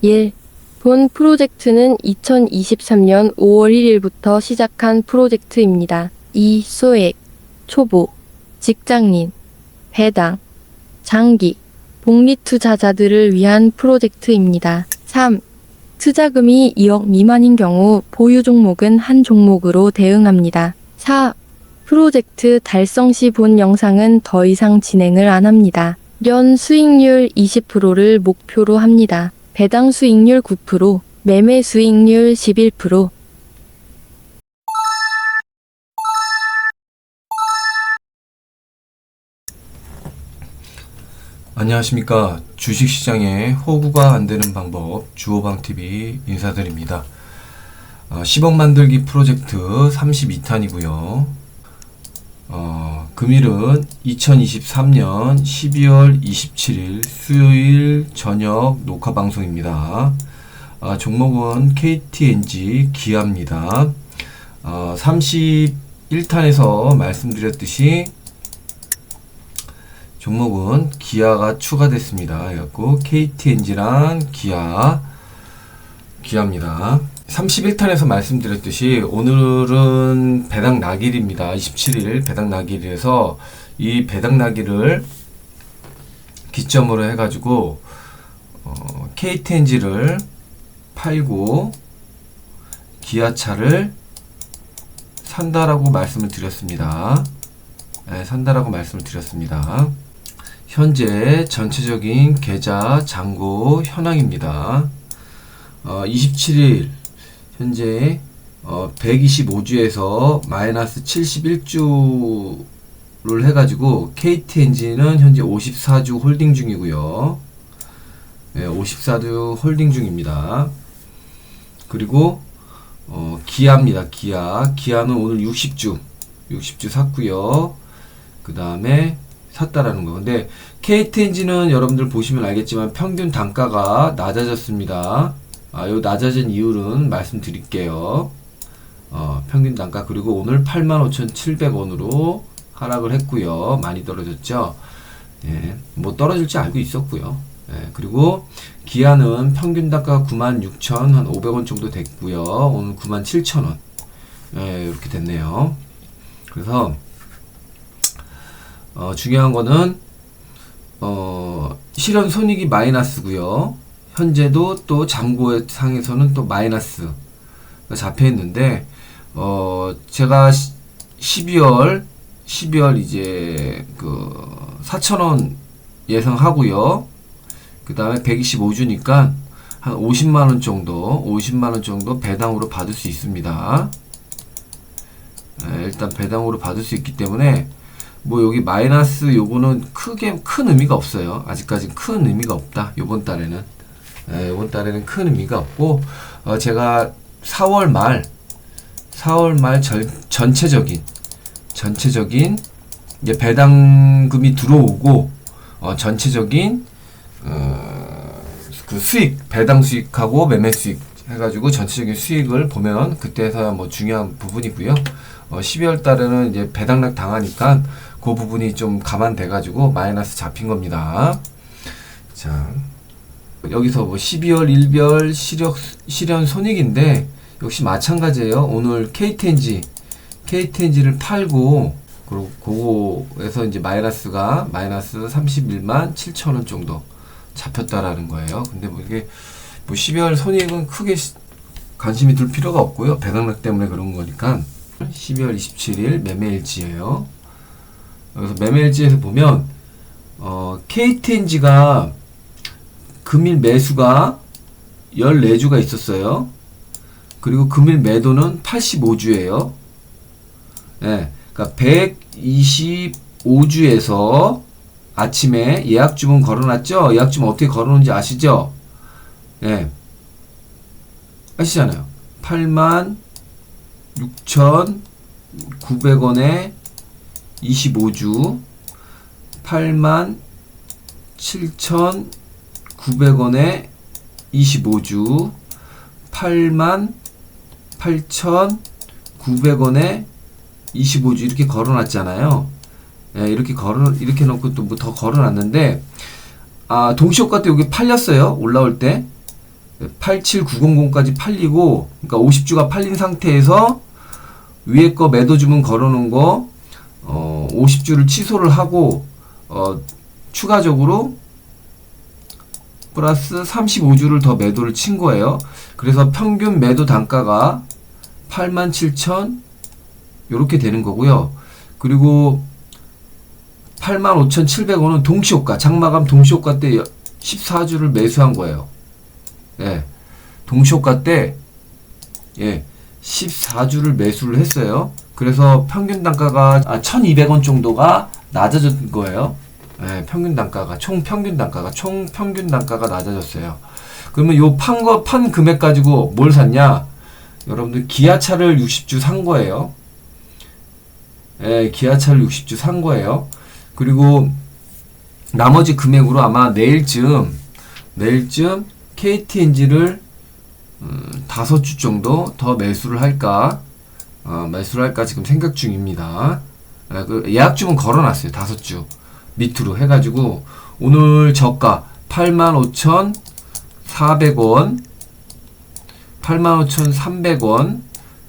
1. 본 프로젝트는 2023년 5월 1일부터 시작한 프로젝트입니다. 2. 소액, 초보, 직장인, 배당, 장기, 복리 투자자들을 위한 프로젝트입니다. 3. 투자금이 2억 미만인 경우 보유 종목은 한 종목으로 대응합니다. 4. 프로젝트 달성 시 본 영상은 더 이상 진행을 안 합니다. 연 수익률 20%를 목표로 합니다. 배당 수익률 9%, 매매 수익률 11%, 안녕하십니까. 주식시장에 호구가 안 되는 방법 주호방TV 인사드립니다. 어, 10억 만들기 프로젝트 32탄이고요. 어, 금일은 2023년 12월 27일 수요일 저녁 녹화 방송입니다. 아, 종목은 KTNG 기아입니다. 어, 31탄에서 말씀드렸듯이 종목은 기아가 추가됐습니다. 그래갖고 KTNG랑 기아, 기아입니다. 31탄에서 말씀드렸듯이 오늘은 배당 낙일입니다. 27일 배당 낙일이라서 이 배당 낙일을 기점으로 해가지고 어, KTNG를 팔고 기아차를 산다라고 말씀을 드렸습니다. 네, 산다라고 말씀을 드렸습니다. 현재 전체적인 계좌 잔고 현황입니다. 어, 27일 현재 어, 125주에서 마이너스 71주를 해가지고 KTNG는 현재 54주 홀딩 중이고요. 네, 54주 홀딩 중입니다. 그리고 어, 기아입니다. 기아. 기아는 오늘 60주 60주 샀고요. 그 다음에 샀다라는 거. 근데 KTNG는 여러분들 보시면 알겠지만 평균 단가가 낮아졌습니다. 아, 요 낮아진 이유는 말씀드릴게요. 어, 평균 단가 그리고 오늘 85,700원으로 하락을 했고요. 많이 떨어졌죠. 예, 뭐 떨어질 줄 알고 있었고요. 예, 그리고 기아는 평균 단가가 96,500원 정도 됐고요. 오늘 97,000원. 예, 이렇게 됐네요. 그래서 어, 중요한 거는 어, 실현 손익이 마이너스고요. 현재도 또 잔고 상에서는 또 마이너스가 잡혀 있는데 어, 제가 12월 12월 이제 그 4,000원 예상하고요. 그 다음에 125주니까 한 50만 원 정도, 50만 원 정도 배당으로 받을 수 있습니다. 네, 일단 배당으로 받을 수 있기 때문에 뭐 여기 마이너스 요거는 크게 큰 의미가 없어요. 아직까지 큰 의미가 없다. 요번 달에는 예, 요번 달에는 큰 의미가 없고 어, 제가 4월 말 4월 말 전, 전체적인 전체적인 이제 배당금이 들어오고 어, 전체적인 어, 그 수익 배당 수익하고 매매 수익 해가지고 전체적인 수익을 보면 그때서야 뭐 중요한 부분이고요. 어, 12월 달에는 이제 배당락 당하니까 그 부분이 좀 감안돼가지고 마이너스 잡힌 겁니다. 자, 여기서 뭐 12월 일별 시력, 실현 손익인데 역시 마찬가지예요. 오늘 KTNG, KTNG를 팔고 그리고 그거에서 이제 마이너스가 마이너스 31만 7천 원 정도 잡혔다라는 거예요. 근데 뭐 이게 뭐 12월 손익은 크게 시- 관심이 둘 필요가 없고요. 배당락 때문에 그런 거니까 12월 27일 매매일지예요. 그래서 매매일지에서 보면 어, KTNG가 금일 매수가 14주가 있었어요. 그리고 금일 매도는 85주예요. 예. 그러니까 125주에서 아침에 예약 주문 걸어놨죠? 예약 주문 어떻게 걸어놓은지 아시죠? 예. 아시잖아요. 8만 6,900원에 25주 8만 7,900원에 25주 8만 8,900원에 25주 이렇게 걸어놨잖아요. 예, 이렇게 걸어 이렇게 놓고 또 뭐 더 걸어놨는데 아 동시효과 때 여기 팔렸어요. 올라올 때 87900까지 팔리고 그러니까 50주가 팔린 상태에서 위에 거 매도 주문 걸어놓은 거 어, 50주를 취소를 하고 어, 추가적으로 플러스 35주를 더 매도를 친 거예요. 그래서 평균 매도 단가가 87,000 요렇게 되는 거고요. 그리고 85,700원은 동시호가 장마감 동시호가 때 14주를 매수한 거예요. 예. 동시호가 때 예. 14주를 매수를 했어요. 그래서 평균 단가가 아, 1,200원 정도가 낮아진 거예요. 예, 평균 단가가 총 평균 단가가 총 평균 단가가 낮아졌어요. 그러면 요 판 거 판 금액 가지고 뭘 샀냐? 여러분들 기아차를 60주 산 거예요. 예, 기아차를 60주 산 거예요. 그리고 나머지 금액으로 아마 내일쯤 내일쯤 KTNG를 음, 다섯 주 정도 더 매수를 할까 어, 매수를 할까 지금 생각 중입니다. 예, 그 예약 주문 걸어놨어요 다섯 주 밑으로 해가지고 오늘 저가 85,400원 85,300원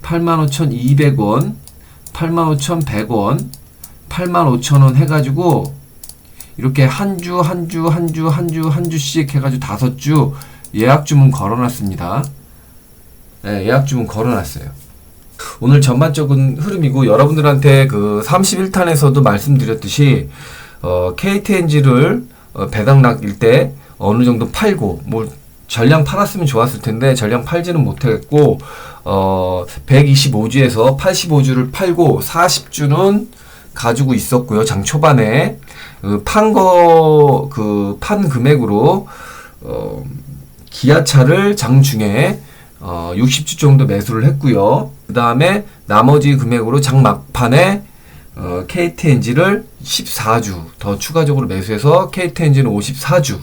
85,200원 85,100원 85,000원 해가지고 이렇게 한 주 한 주 한 주 한 주 한 주씩 해가지고 다섯 주 예약 주문 걸어놨습니다. 네, 예약 주문 걸어놨어요. 오늘 전반적인 흐름이고 여러분들한테 그 31탄에서도 말씀드렸듯이 어, KTNG를 어, 배당락일 때 어느 정도 팔고 뭐 전량 팔았으면 좋았을 텐데 전량 팔지는 못했고 어 125주에서 85주를 팔고 40주는 가지고 있었고요 장 초반에. 그 판거 그 판 금액으로 어 기아차를 장 중에 어 60주 정도 매수를 했고요. 그 다음에 나머지 금액으로 장 막판에 어, KTNG를 14주 더 추가적으로 매수해서 KTNG는 54주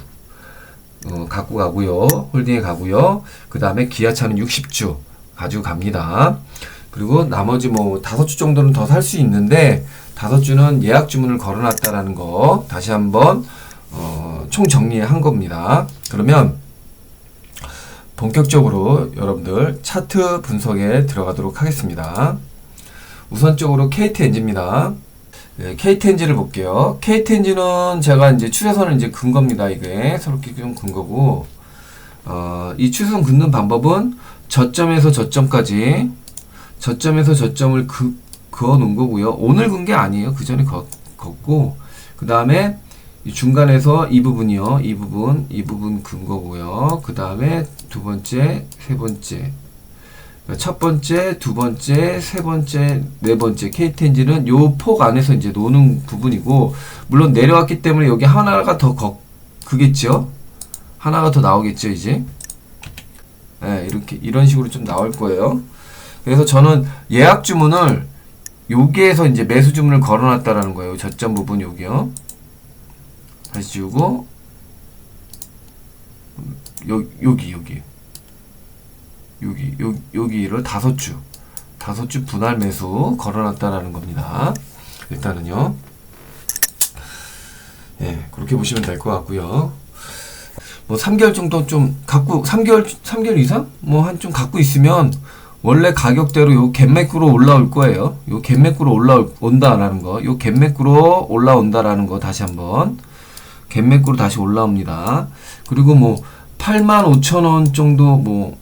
어, 갖고 가고요. 홀딩에 가고요. 그 다음에 기아차는 60주 가지고 갑니다. 그리고 나머지 뭐 다섯 주 정도는 더 살 수 있는데 다섯 주는 예약 주문을 걸어놨다라는 거 다시 한번 어, 총 정리한 겁니다. 그러면 본격적으로 여러분들 차트 분석에 들어가도록 하겠습니다. 우선적으로 KTNG입니다. 네, KTNG를 볼게요. KTNG는 제가 이제 추세선을 이제 근 겁니다. 이게 서럽게 좀근 거고, 어, 이 추세선 긋는 방법은 저점에서 저점까지, 저점에서 저점을 그, 그어 놓은 거고요. 오늘 근 게 아니에요. 그 전에 걷고, 그 다음에 이 중간에서 이 부분이요. 이 부분, 이 부분 근 거고요. 그 다음에 두 번째, 세 번째, 첫 번째, 두 번째, 세 번째, 네 번째 KTNG는 요 폭 안에서 이제 노는 부분이고 물론 내려왔기 때문에 여기 하나가 더 거, 그겠죠? 하나가 더 나오겠죠, 이제. 예, 이렇게 이런 식으로 좀 나올 거예요. 그래서 저는 예약 주문을 여기에서 이제 매수 주문을 걸어놨다라는 거예요. 저점 부분 여기요. 다시 지우고 여, 여기 여기 여기 요, 여기를 다섯 주 다섯 주 분할 매수 걸어놨다라는 겁니다. 일단은요. 예, 그렇게 보시면 될 것 같고요. 뭐 3개월 정도 좀 갖고 3개월 3개월 이상 뭐 한 좀 갖고 있으면 원래 가격대로 요 갭매크로 올라올 거예요. 요 갭매크로 올라온다라는 거. 요 갭매크로 올라온다라는 거 다시 한번 갭매크로 다시 올라옵니다. 그리고 뭐 85,000원 정도 뭐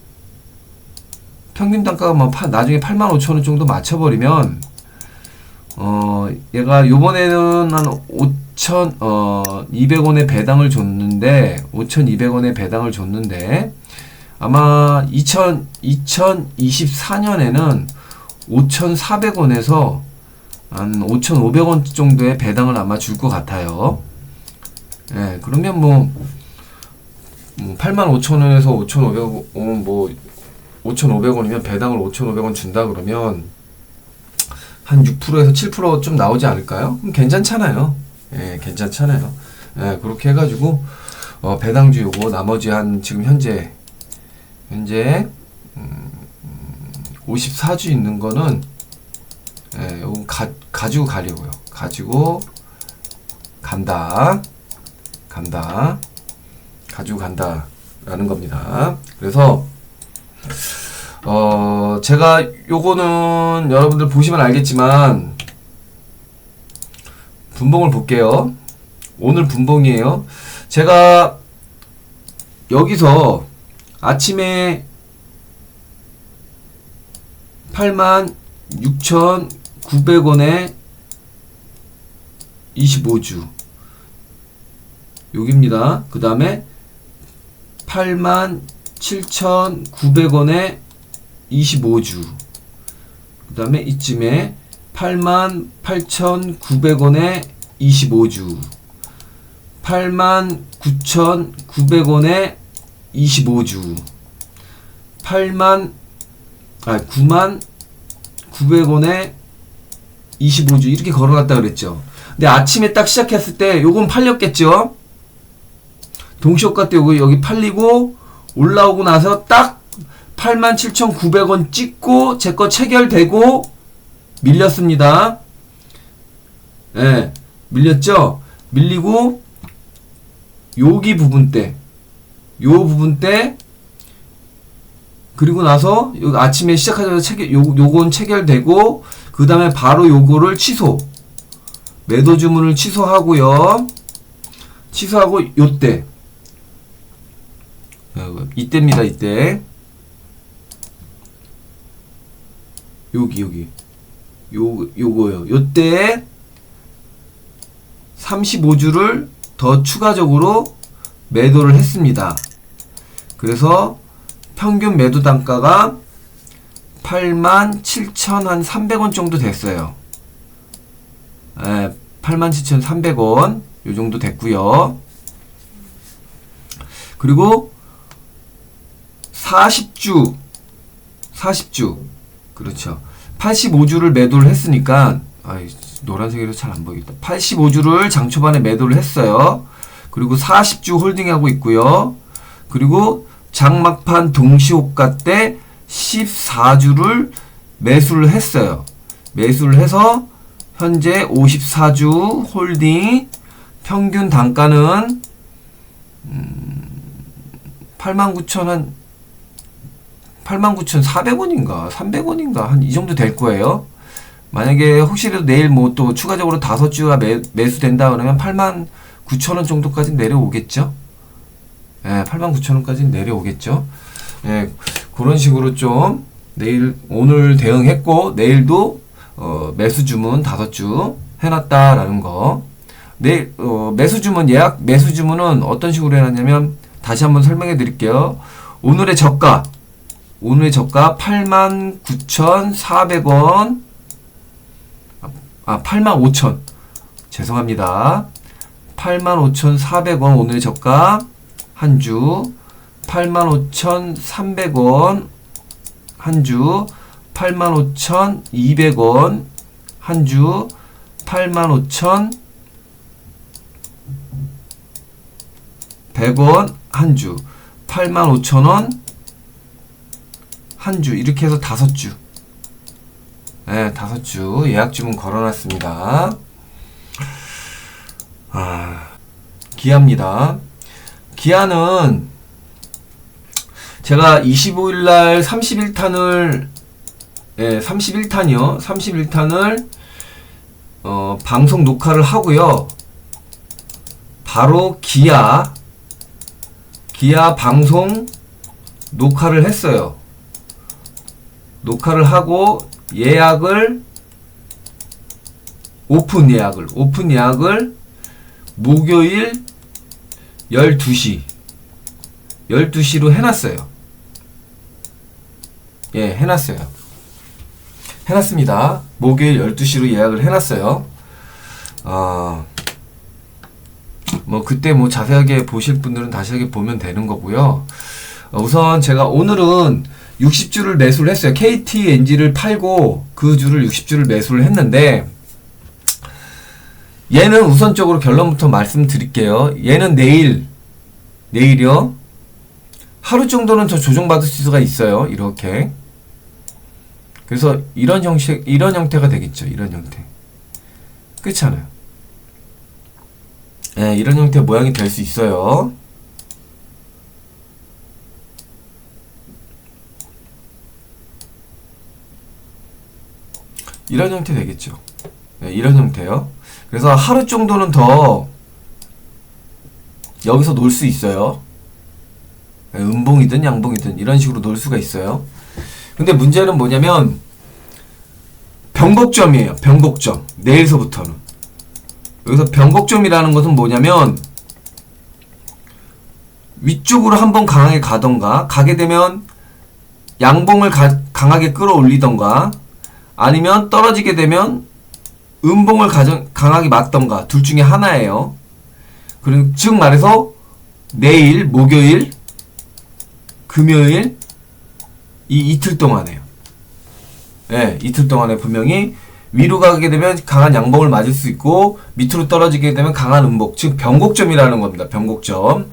평균 단가가 뭐 파, 나중에 85,000원 정도 맞춰버리면 어 얘가 요번에는 한5,000어 200원의 배당을 줬는데 5,200원의 배당을 줬는데 아마 2000 2024년에는 5,400원에서 한 5,500원 정도의 배당을 아마 줄 것 같아요. 예, 그러면 뭐, 뭐 85,000원에서 5,500원 뭐 5,500원이면 배당을 5,500원 준다 그러면 한 6%에서 7%좀 나오지 않을까요? 그럼 괜찮잖아요. 예, 괜찮잖아요. 예, 그렇게 해가지고 어, 배당주 요거 나머지 한 지금 현재 현재 음, 54주 있는 거는 예, 요거 가, 가지고 가려고요. 가지고 간다. 간다. 가지고 간다. 라는 겁니다. 그래서 어 제가 요거는 여러분들 보시면 알겠지만 분봉을 볼게요. 오늘 분봉이에요. 제가 여기서 아침에 86,900원에 25주 여기입니다. 그 다음에 87,900원에 25주 그 다음에 이쯤에 88,900원에 25주 89,900원에 25주 8만 아 9만 900원에 25주 이렇게 걸어놨다 그랬죠. 근데 아침에 딱 시작했을 때 요건 팔렸겠죠. 동시효과 때 여기 여기 팔리고 올라오고 나서 딱 87,900원 찍고 제 거 체결되고 밀렸습니다. 예. 밀렸죠? 밀리고 여기 부분 때 요 부분 때 그리고 나서 요 아침에 시작하자마자 체결 요 요건 체결되고 그 다음에 바로 요거를 취소 매도 주문을 취소하고요 취소하고 요때 어, 이때입니다 이때 여기 여기 요 요거요 요때 35주를 더 추가적으로 매도를 했습니다. 그래서 평균 매도 단가가 87,300원 정도 됐어요. 예, 87,300원 요 정도 됐고요. 그리고 40주 40주 그렇죠. 85주를 매도를 했으니까 아이 노란색이라 잘안 보이겠다. 85주를 장 초반에 매도를 했어요. 그리고 40주 홀딩하고 있고요. 그리고 장막판 동시호가 때 14주를 매수를 했어요. 매수를 해서 현재 54주 홀딩 평균 단가는 음, 89,000한 89,400원인가 300원인가 한 이 정도 될 거예요. 만약에 혹시라도 내일 뭐 또 추가적으로 다섯 주가 매, 매수된다 그러면 8만 9천 원 정도까지 내려오겠죠. 예, 8만 9천 원까지 내려오겠죠. 예, 그런 식으로 좀 내일 오늘 대응했고 내일도 어, 매수 주문 다섯 주 해놨다라는 거. 내일 어, 매수 주문 예약 매수 주문은 어떤 식으로 해놨냐면 다시 한번 설명해 드릴게요. 오늘의 저가 오늘의 저가 89,400원 아, 85,000. 죄송합니다. 85,400원 오늘 저가 한 주. 85,300원 한 주. 85,200원 한 주. 85,100원 한 주. 85,000원 한 주. 이렇게 해서 다섯 주. 네, 다섯 주 예약 주문 걸어놨습니다. 아, 기아입니다. 기아는 제가 25일 날 31탄을 예, 31탄이요. 31탄을 어, 방송 녹화를 하고요. 바로 기아 기아 방송 녹화를 했어요. 녹화를 하고 예약을 오픈 예약을 오픈 예약을 목요일 12시 12시로 해놨어요. 예, 해놨어요. 해놨습니다. 목요일 12시로 예약을 해놨어요. 아, 뭐, 그때 뭐 자세하게 보실 분들은 다시 보면 되는 거고요. 어, 우선 제가 오늘은 60주를 매수를 했어요. KTNG를 팔고 그 주를 60주를 매수를 했는데 얘는 우선적으로 결론부터 말씀드릴게요. 얘는 내일 내일이요. 하루 정도는 더 조정받을 수가 있어요. 이렇게. 그래서 이런 형식 이런 형태가 되겠죠. 이런 형태. 그렇잖아요. 예, 네, 이런 형태 모양이 될 수 있어요. 이런 형태 되겠죠. 네, 이런 형태요. 그래서 하루 정도는 더 여기서 놀 수 있어요. 네, 음봉이든 양봉이든 이런 식으로 놀 수가 있어요. 근데 문제는 뭐냐면 변곡점이에요. 변곡점. 내일서부터는. 여기서 변곡점이라는 것은 뭐냐면 위쪽으로 한번 강하게 가던가 가게 되면 양봉을 가- 강하게 끌어올리던가 아니면 떨어지게 되면 음봉을 가정, 강하게 맞던가 둘 중에 하나예요. 그리고 즉 말해서 내일, 목요일, 금요일 이 이틀 동안에요. 예, 이틀 동안에 분명히 위로 가게 되면 강한 양봉을 맞을 수 있고 밑으로 떨어지게 되면 강한 음복, 즉 변곡점이라는 겁니다. 변곡점.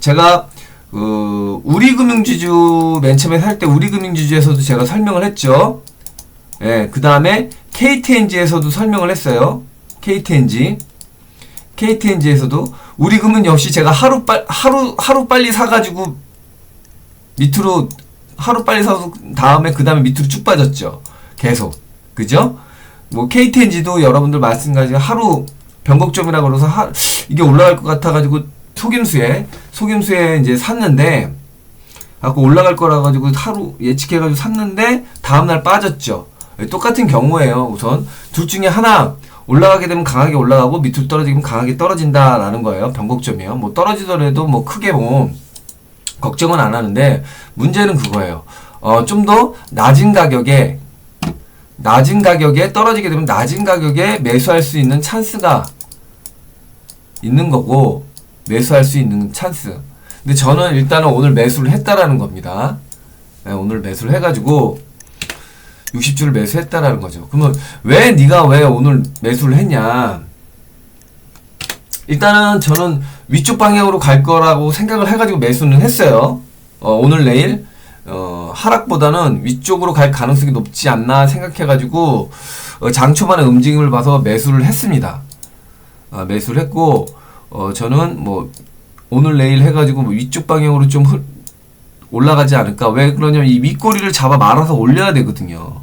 제가 그 우리금융지주 맨 처음에 살 때 우리금융지주에서도 제가 설명을 했죠. 예, 그 다음에 KTNG에서도 설명을 했어요. KTNG. KTNG에서도 우리 금은 역시 제가 하루 빨 하루 하루 빨리 사가지고 밑으로 하루 빨리 사서 다음에 그 다음에 밑으로 쭉 빠졌죠. 계속 그죠? 뭐 KTNG도 여러분들 마찬가지 하루 변곡점이라고 그래서 하, 이게 올라갈 것 같아가지고 속임수에 속임수에 이제 샀는데 아까 올라갈 거라 가지고 하루 예측해가지고 샀는데 다음날 빠졌죠. 예, 똑같은 경우예요. 우선 둘 중에 하나 올라가게 되면 강하게 올라가고 밑으로 떨어지면 강하게 떨어진다라는 거예요. 변곡점이요. 뭐 떨어지더라도 뭐 크게 뭐 걱정은 안 하는데 문제는 그거예요. 어, 좀 더 낮은 가격에 낮은 가격에 떨어지게 되면 낮은 가격에 매수할 수 있는 찬스가 있는 거고 매수할 수 있는 찬스. 근데 저는 일단은 오늘 매수를 했다라는 겁니다. 네, 오늘 매수를 해가지고 60주를 매수했다라는 거죠. 그러면 왜 네가 왜 오늘 매수를 했냐? 일단은 저는 위쪽 방향으로 갈 거라고 생각을 해가지고 매수는 했어요. 어, 오늘 내일 어, 하락보다는 위쪽으로 갈 가능성이 높지 않나 생각해가지고 어, 장 초반의 움직임을 봐서 매수를 했습니다. 아, 매수를 했고 어, 저는 뭐 오늘 내일 해가지고 뭐 위쪽 방향으로 좀 흘- 올라가지 않을까. 왜 그러냐면 이 윗꼬리를 잡아 말아서 올려야 되거든요.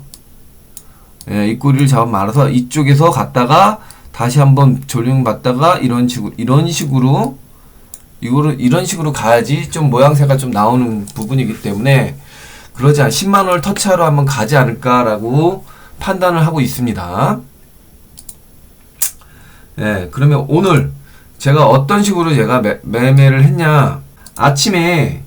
예, 이 꼬리를 잡아 말아서 이쪽에서 갔다가 다시 한번 조령 받다가 이런 식으로 이런 식으로 이거를 이런 식으로 가야지 좀 모양새가 좀 나오는 부분이기 때문에 그러지 않 10만 원을 터치하러 한번 가지 않을까라고 판단을 하고 있습니다. 예, 그러면 오늘 제가 어떤 식으로 제가 매, 매매를 했냐 아침에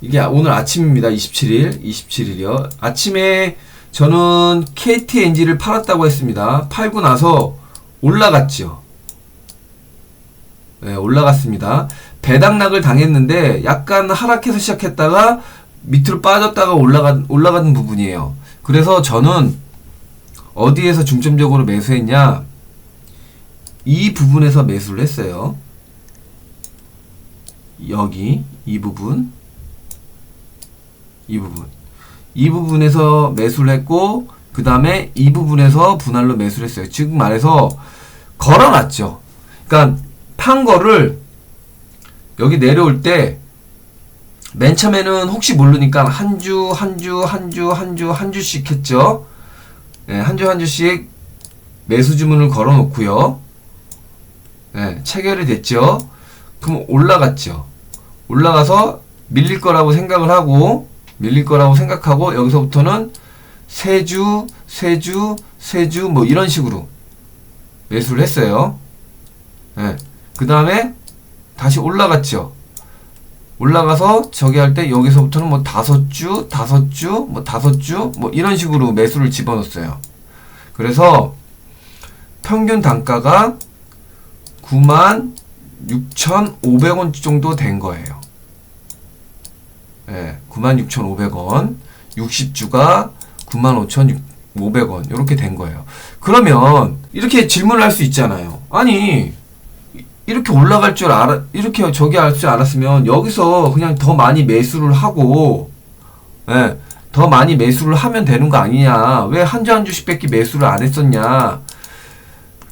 이게 오늘 아침입니다. 27일, 27일이요. 아침에 저는 KTNG를 팔았다고 했습니다. 팔고 나서 올라갔죠. 네, 올라갔습니다. 배당락을 당했는데 약간 하락해서 시작했다가 밑으로 빠졌다가 올라간 올라가는 부분이에요. 그래서 저는 어디에서 중점적으로 매수했냐? 이 부분에서 매수를 했어요. 여기 이 부분 이 부분 이 부분에서 매수를 했고 그 다음에 이 부분에서 분할로 매수를 했어요. 즉 말해서 걸어놨죠. 그러니까 판 거를 여기 내려올 때 맨 처음에는 혹시 모르니까 한 주, 한 주, 한 주, 한 주, 한 주씩 했죠. 네, 한 주, 한 주씩 매수 주문을 걸어 놓고요. 네, 체결이 됐죠. 그럼 올라갔죠. 올라가서 밀릴 거라고 생각을 하고 밀릴 거라고 생각하고 여기서부터는 세 주, 세 주, 세주 뭐 이런 식으로 매수를 했어요. 예. 그 다음에 다시 올라갔죠. 올라가서 저기 할 때 여기서부터는 뭐 다섯 주, 다섯 주, 뭐 다섯 주, 뭐 이런 식으로 매수를 집어넣었어요. 그래서 평균 단가가 9만 6,500원 정도 된 거예요. 예, 96,500원. 60주가 95,500원. 이렇게 된 거예요. 그러면 이렇게 질문을 할 수 있잖아요. 아니 이- 이렇게 올라갈 줄 알아 이렇게 저기 할 줄 알았으면 여기서 그냥 더 많이 매수를 하고 예, 더 많이 매수를 하면 되는 거 아니냐. 왜 한 주 한 주씩밖에 매수를 안 했었냐.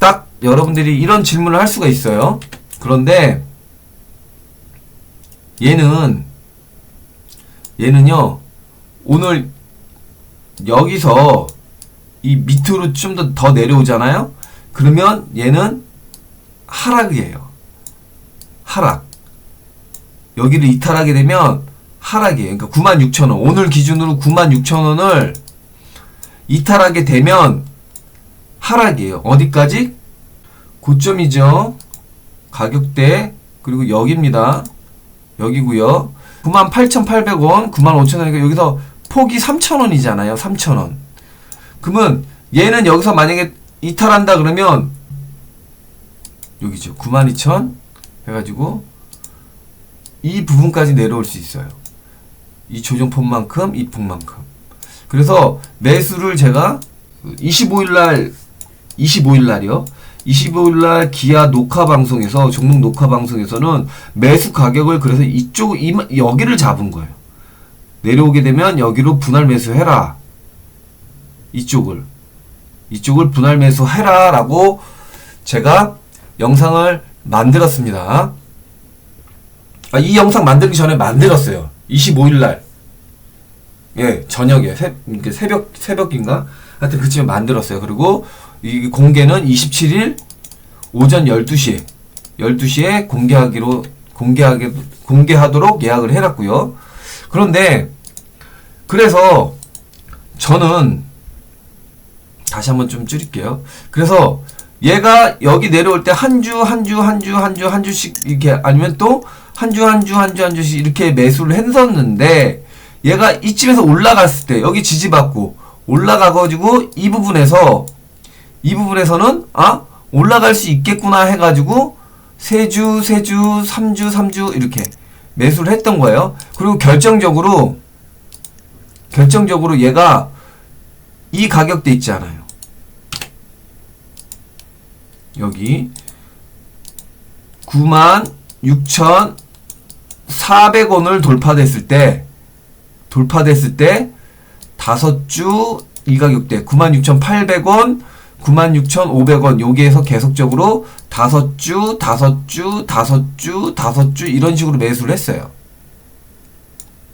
딱 여러분들이 이런 질문을 할 수가 있어요. 그런데 얘는 얘는요 오늘 여기서 이 밑으로 좀 더 더 내려오잖아요. 그러면 얘는 하락이에요. 하락. 여기를 이탈하게 되면 하락이에요. 그러니까 96,000원. 오늘 기준으로 96,000원을 이탈하게 되면 하락이에요. 어디까지? 고점이죠. 가격대 그리고 여기입니다. 여기고요. 98,800원, 95,000원이니까 여기서 폭이 3,000원이잖아요. 3,000원. 그러면 얘는 여기서 만약에 이탈한다 그러면 여기죠. 92,000 해가지고 이 부분까지 내려올 수 있어요. 이 조정폭만큼 이 폭만큼. 그래서 매수를 제가 25일 날 25일 날이요. 25일 날 기아 녹화 방송에서 종목 녹화 방송에서는 매수 가격을 그래서 이쪽 이 여기를 잡은 거예요. 내려오게 되면 여기로 분할 매수해라. 이쪽을 이쪽을 분할 매수해라라고 제가 영상을 만들었습니다. 아, 이 영상 만들기 전에 만들었어요. 25일 날. 예, 저녁에 새, 새벽 새벽인가? 하여튼 그쯤에 만들었어요. 그리고 이 공개는 27일 오전 12시에 12시에 공개하기로 공개하게 공개하도록 예약을 해 놨고요. 그런데 그래서 저는 다시 한번 좀 줄일게요. 그래서 얘가 여기 내려올 때 한 주 한 주 한 주 한 주 한 주씩 이렇게 아니면 또 한 주 한 주 한 주 한 주씩 이렇게 매수를 했었는데 얘가 이쯤에서 올라갔을 때 여기 지지받고 올라가가지고 이 부분에서 이 부분에서는 아 올라갈 수 있겠구나 해가지고 세주 세주삼주삼주 이렇게 매수를 했던 거예요. 그리고 결정적으로 결정적으로 얘가 이 가격대 있지 않아요. 여기 96,400원을 돌파됐을 때 돌파됐을 때 다섯 주 이 가격대 96,800원, 96,500원 여기에서 계속적으로 다섯 주, 다섯 주, 다섯 주, 다섯 주 이런 식으로 매수를 했어요.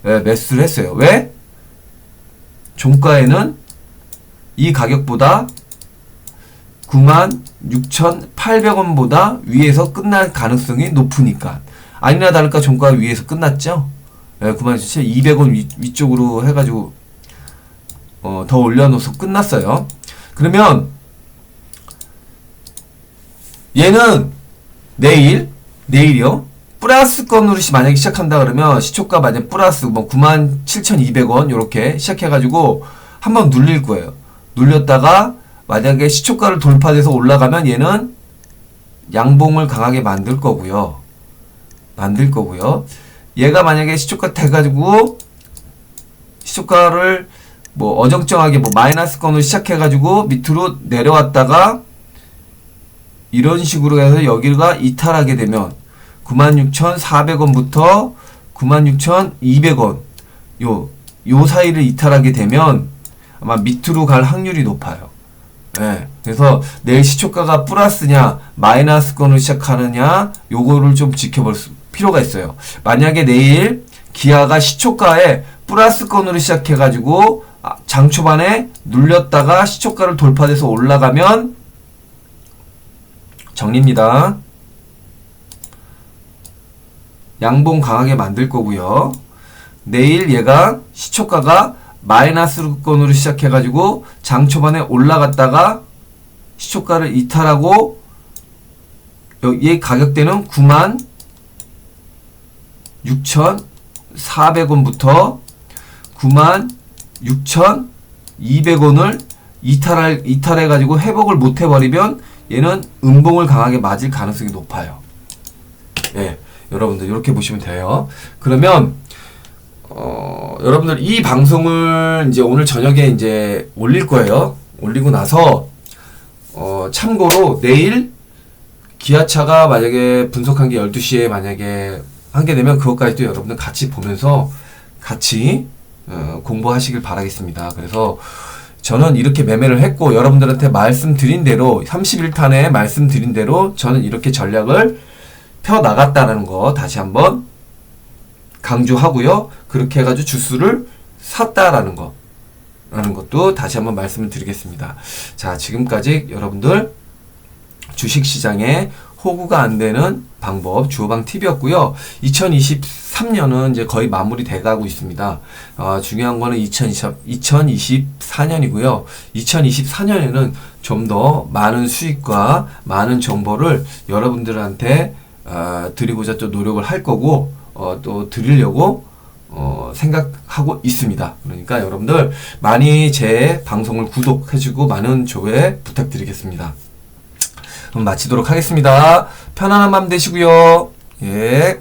네, 매수를 했어요. 왜? 종가에는 이 가격보다 96,800원보다 위에서 끝날 가능성이 높으니까. 아니나 다를까 종가가 위에서 끝났죠? 네, 96,200원 위, 위쪽으로 해가지고, 어, 더 올려놓아서 끝났어요. 그러면, 얘는 내일, 내일이요? 플러스 건으로 시- 만약에 시작한다 그러면 시초가 만약 플러스 뭐 97,200원 요렇게 시작해가지고 한번 눌릴 거예요. 눌렸다가 만약에 시초가를 돌파돼서 올라가면 얘는 양봉을 강하게 만들 거고요. 만들 거고요. 얘가 만약에 시초가 돼가지고 시초가를 뭐 어정쩡하게 뭐 마이너스 건으로 시작해가지고 밑으로 내려왔다가 이런 식으로 해서 여기가 이탈하게 되면 96,400원부터 96,200원 요, 요 사이를 이탈하게 되면 아마 밑으로 갈 확률이 높아요. 예. 그래서 내일 시초가가 플러스냐 마이너스권으로 시작하느냐 요거를 좀 지켜볼 수- 필요가 있어요. 만약에 내일 기아가 시초가에 플러스권으로 시작해가지고 아, 장 초반에 눌렸다가 시초가를 돌파돼서 올라가면 정리입니다. 양봉 강하게 만들 거고요. 내일 얘가 시초가가 마이너스권으로 시작해가지고 장 초반에 올라갔다가 시초가를 이탈하고 얘 가격대는 9만 6,400원부터 9만 6,200원을 이탈할 이탈해가지고 회복을 못 해버리면 얘는 음봉을 강하게 맞을 가능성이 높아요. 예, 여러분들 이렇게 보시면 돼요. 그러면 어, 여러분들 이 방송을 이제 오늘 저녁에 이제 올릴 거예요. 올리고 나서 어, 참고로 내일 기아차가 만약에 분석한 게 12시에 만약에 하게 되면 그것까지도 여러분들 같이 보면서 같이 어, 공부하시길 바라겠습니다. 그래서 저는 이렇게 매매를 했고 여러분들한테 말씀드린 대로 31탄에 말씀드린 대로 저는 이렇게 전략을 펴 나갔다는 거 다시 한번 강조하고요. 그렇게 해가지고 주수를 샀다라는 거. 라는 것도 다시 한번 말씀을 드리겠습니다. 자, 지금까지 여러분들 주식시장에 호구가 안 되는 방법 주호방 팁이었고요. 2023년은 이제 거의 마무리 돼가고 있습니다. 어, 중요한 거는 2020, 2024년이고요. 2024년에는 좀 더 많은 수익과 많은 정보를 여러분들한테 어, 드리고자 또 노력을 할 거고 어, 또 드리려고 어, 생각하고 있습니다. 그러니까 여러분들 많이 제 방송을 구독해주고 많은 조회 부탁드리겠습니다. 그럼 마치도록 하겠습니다. 편안한 밤 되시고요. 예.